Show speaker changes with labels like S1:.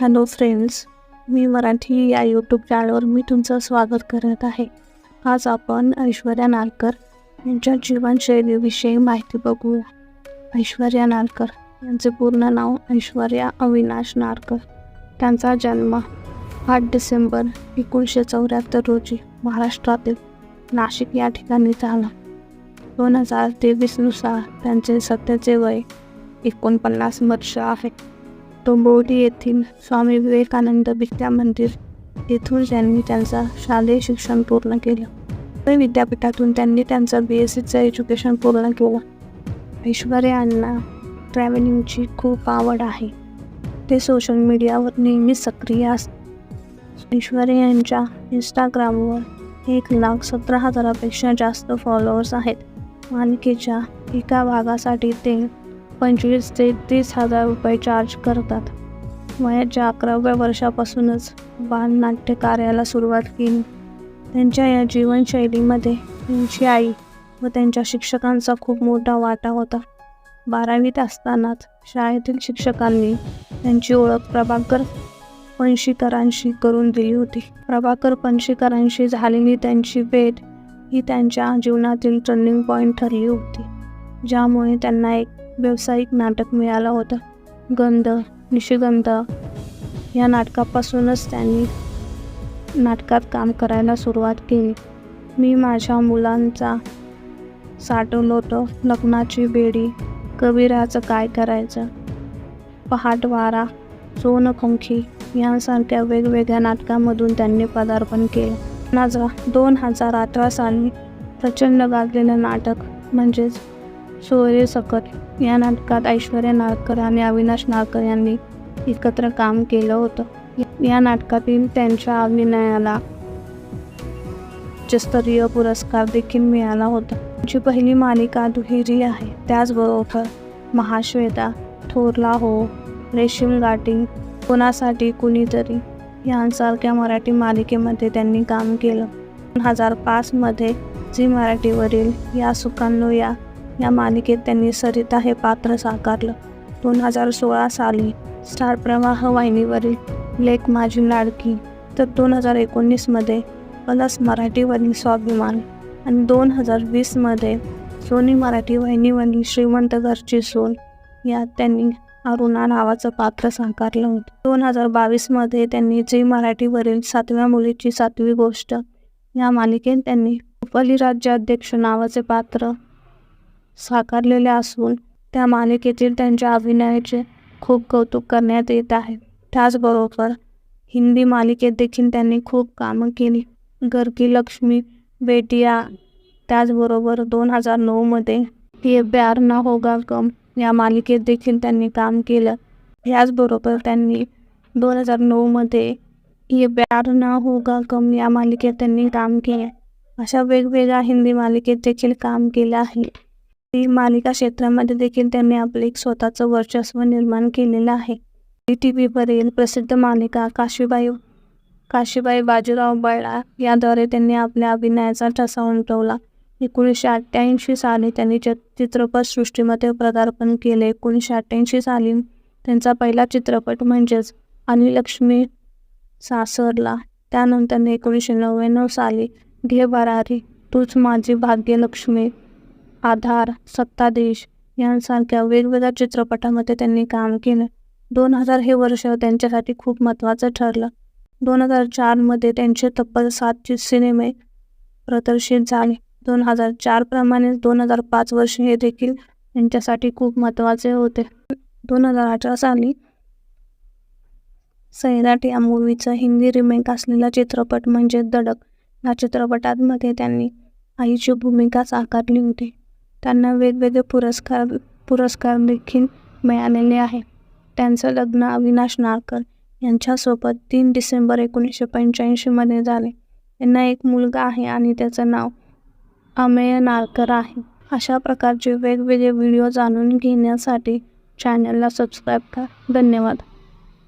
S1: Hello friends मी मराठी या YouTube चॅनलवर मी तुमचं स्वागत करत आहे. आज आपण ऐश्वर्या नारकर यांच्या जीवनशैलीविषयी माहिती बघूया. ऐश्वर्या नारकर यांचे पूर्ण नाव ऐश्वर्या अविनाश नारकर त्यांचा जन्म आठ डिसेंबर एकोणीसशे चौऱ्याहत्तर रोजी महाराष्ट्रातील नाशिक या ठिकाणी झाला. दोन हजार तेवीसनुसार त्यांचे सध्याचे वय एकोणपन्नास वर्ष आहे. डोंबिवली येथील स्वामी विवेकानंद विद्या मंदिर येथून त्यांनी त्यांचं शालेय शिक्षण पूर्ण केलं. पुणे विद्यापीठातून त्यांनी त्यांचं बी एस सीचं एज्युकेशन पूर्ण केलं. ऐश्वर्या यांना ट्रॅव्हलिंगची खूप आवड आहे. ते सोशल मीडियावर नेहमी सक्रिय असतात. ऐश्वर्या यांच्या इंस्टाग्रामवर एक लाख सतरा हजारापेक्षा जास्त फॉलोअर्स आहेत. मालिकेच्या एका भागासाठी ते पंचवीस ते तीस हजार रुपये चार्ज करतात. वयाच्या अकराव्या वर्षापासूनच बालनाट्य कार्याला सुरुवात केली. त्यांच्या या जीवनशैलीमध्ये त्यांची आई व त्यांच्या शिक्षकांचा खूप मोठा वाटा होता. बारावीत असतानाच शाळेतील शिक्षकांनी त्यांची ओळख प्रभाकर पणशीकरांशी करून दिली होती. प्रभाकर पणशीकरांशी झालेली त्यांची भेट ही त्यांच्या जीवनातील टर्निंग पॉईंट ठरली होती ज्यामुळे त्यांना एक व्यावसायिक नाटक मिळालं होतं. गंध निशिगंध या नाटकापासूनच त्यांनी नाटकात काम करायला सुरुवात केली. मी माझ्या मुलांचा साठवलं लग्नाची बेडी कबीराचं काय करायचं? पहाटवारा सोनखंखी यांसारख्या वेगवेगळ्या नाटकांमधून त्यांनी पदार्पण केलं. नाजरा दोन हजार अठरा साली प्रचंड गाजलेलं नाटक म्हणजेच सोयरे सकत या नाटकात ऐश्वर्या नाळकर आणि अविनाश नाळकर यांनी एकत्र काम केलं होतं. या नाटकातील त्यांच्या अभिनयाला उच्चस्तरीय पुरस्कार देखील मिळाला होता. त्यांची पहिली मालिका दुहेरी आहे. त्याचबरोबर महाश्वेता थोरला हो रेशीम गाठी कोणासाठी कुणीतरी यांसारख्या मराठी मालिकेमध्ये त्यांनी काम केलं. दोन हजार पाचमध्ये झी मराठीवरील या सुकांनो या या मालिकेत त्यांनी सरिता हे पात्र साकारलं. दोन हजार सोळा साली स्टार प्रवाह वाहिनीवरील लेख माझी लाडकी. तर दोन हजार एकोणीसमध्ये प्लस मराठीवरील स्वाभिमान आणि दोन हजार वीसमध्ये सोनी मराठी वाहिनीवरील श्रीमंत घरची सोन यात त्यांनी अरुणा नावाचं पात्र साकारलं होतं. दोन हजार बावीसमध्ये त्यांनी झी मराठीवरील सातव्या मुलीची सातवी गोष्ट या मालिकेत त्यांनी उपली राज्याध्यक्ष नावाचे पात्र साकारलेले असून त्या मालिकेतील त्यांच्या अभिनयाचे खूप कौतुक करण्यात येत आहे. त्याचबरोबर हिंदी मालिकेत देखील त्यांनी खूप कामं केली. घर की लक्ष्मी बेटिया त्याचबरोबर दोन हजार नऊमध्ये ये प्यार ना होगा कम या मालिकेत देखील त्यांनी काम केलं. याचबरोबर त्यांनी दोन हजार नऊमध्ये ये प्यार ना होगा कम या मालिकेत त्यांनी काम केले. अशा वेगवेगळ्या हिंदी मालिकेत देखील काम केलं आहे. मालिका क्षेत्रामध्ये देखील त्यांनी आपले एक स्वतःचं वर्चस्व निर्माण केलेलं आहे. टी व्हीवरील प्रसिद्ध मालिका काशीबाई काशीबाई बाजीराव बैळा याद्वारे त्यांनी आपल्या अभिनयाचा ठसा उमटवला. एकोणीसशे अठ्ठ्याऐंशी साली त्यांनी च चित्रपटसृष्टीमध्ये पदार्पण केले. एकोणीसशे अठ्ठ्याऐंशी साली त्यांचा पहिला चित्रपट म्हणजेच आणि लक्ष्मी सासरला. त्यानंतर एकोणीसशे नव्याण्णव साली घे बरारी तूच माझी भाग्यलक्ष्मी आधार सत्ताधीश यांसारख्या वेगवेगळ्या चित्रपटामध्ये त्यांनी काम केलं. दोन हजार हे वर्ष त्यांच्यासाठी खूप महत्त्वाचं ठरलं. दोन हजार चारमध्ये त्यांचे तब्बल सात सिनेमे प्रदर्शित झाले. दोन हजार चारप्रमाणेच दोन हजार पाच वर्ष हे देखील त्यांच्यासाठी खूप महत्त्वाचे होते. दोन हजार अठरा साली सैराट या मूवीचा हिंदी रिमेक असलेला चित्रपट म्हणजे दडक. या चित्रपटांमध्ये त्यांनी आईची भूमिका साकारली होती. त्यांना वेगवेगळे पुरस्कार पुरस्कार देखील मिळालेले आहे त्यांचं लग्न अविनाश नारकर यांच्यासोबत तीन डिसेंबर एकोणीसशे पंच्याऐंशीमध्ये झाले. त्यांना एक मुलगा आहे आणि त्याचं नाव अमेय नारकर आहे. अशा प्रकारचे वेगवेगळे व्हिडिओ जाणून घेण्यासाठी चॅनलला सबस्क्राईब करा. धन्यवाद.